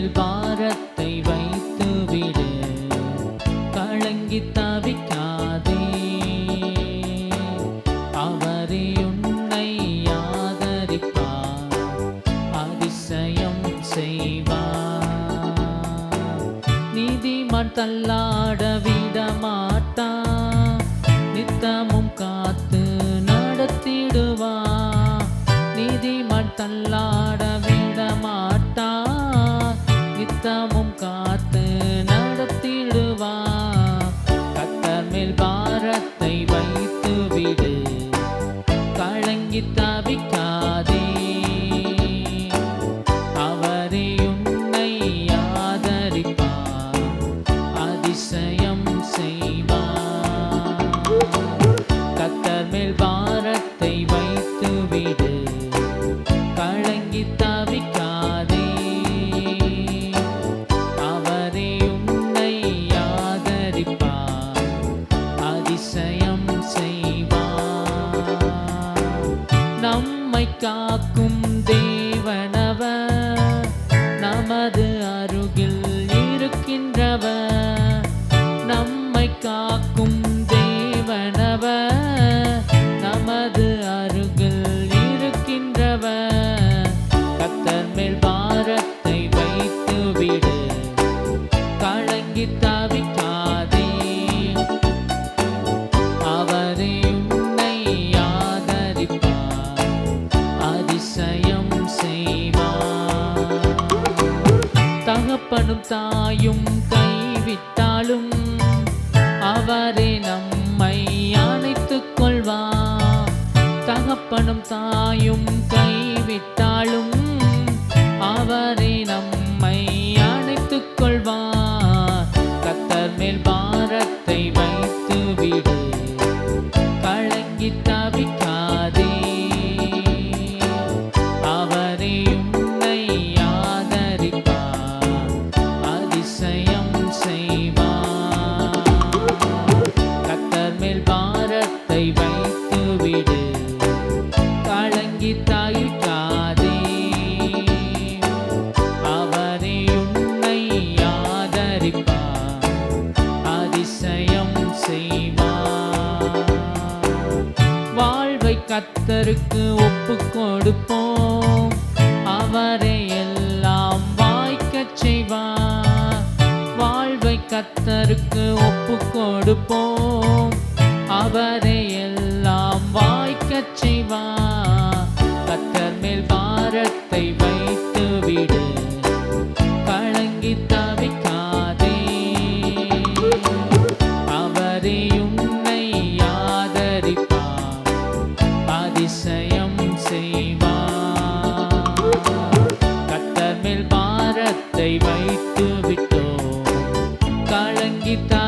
மேல் பாரத்தை வைத்து விடு கலங்கி தவிக்காதே. அவரே உன்னை ஆதரிப்பார். அதிசயம் செய்வார். நீதிமான் தள்ளாட விட மாட்டா நித்தமும் காத்து நடத்திடுவா நீதிமான் தள்ளாட நித்தமும் காத்து நடத்திடுவான் கத்தர் மேல் பாரத்தை வைத்து விடு கலங்கி தவிக்காதே காக்கும் தேவனவர். நமது அருகில் இருக்கின்றவர். நம்மை காக்கும் தேவனவர். நமது அருகில் இருக்கின்றவர். கத்தர் மேல் பாரத்தை வைத்து விடு கலங்கி தகப்பனும் தாயும் கைவிட்டாலும் அவரே நம்மை அணைத்துக் கொள்வார். தகப்பனும் தாயும் கைவிட்டாலும் அவரே நம்மை அணைத்துக் கொள்வார். கத்தர் மேல் பாரத்தை வைத்து கத்தருக்கு ஒப்பு கொடுப்போம். அவரை எல்லாம் வாய்க்க செய்வார். வாழ்வை கத்தருக்கு ஒப்பு கொடுப்போம். அவரை எல்லாம் வாய்க்க செய்வார். அதிசயம் செய்வார். கத்தர் மேல் பாரத்தை வைத்து விட்டோம் கலங்கித்தார்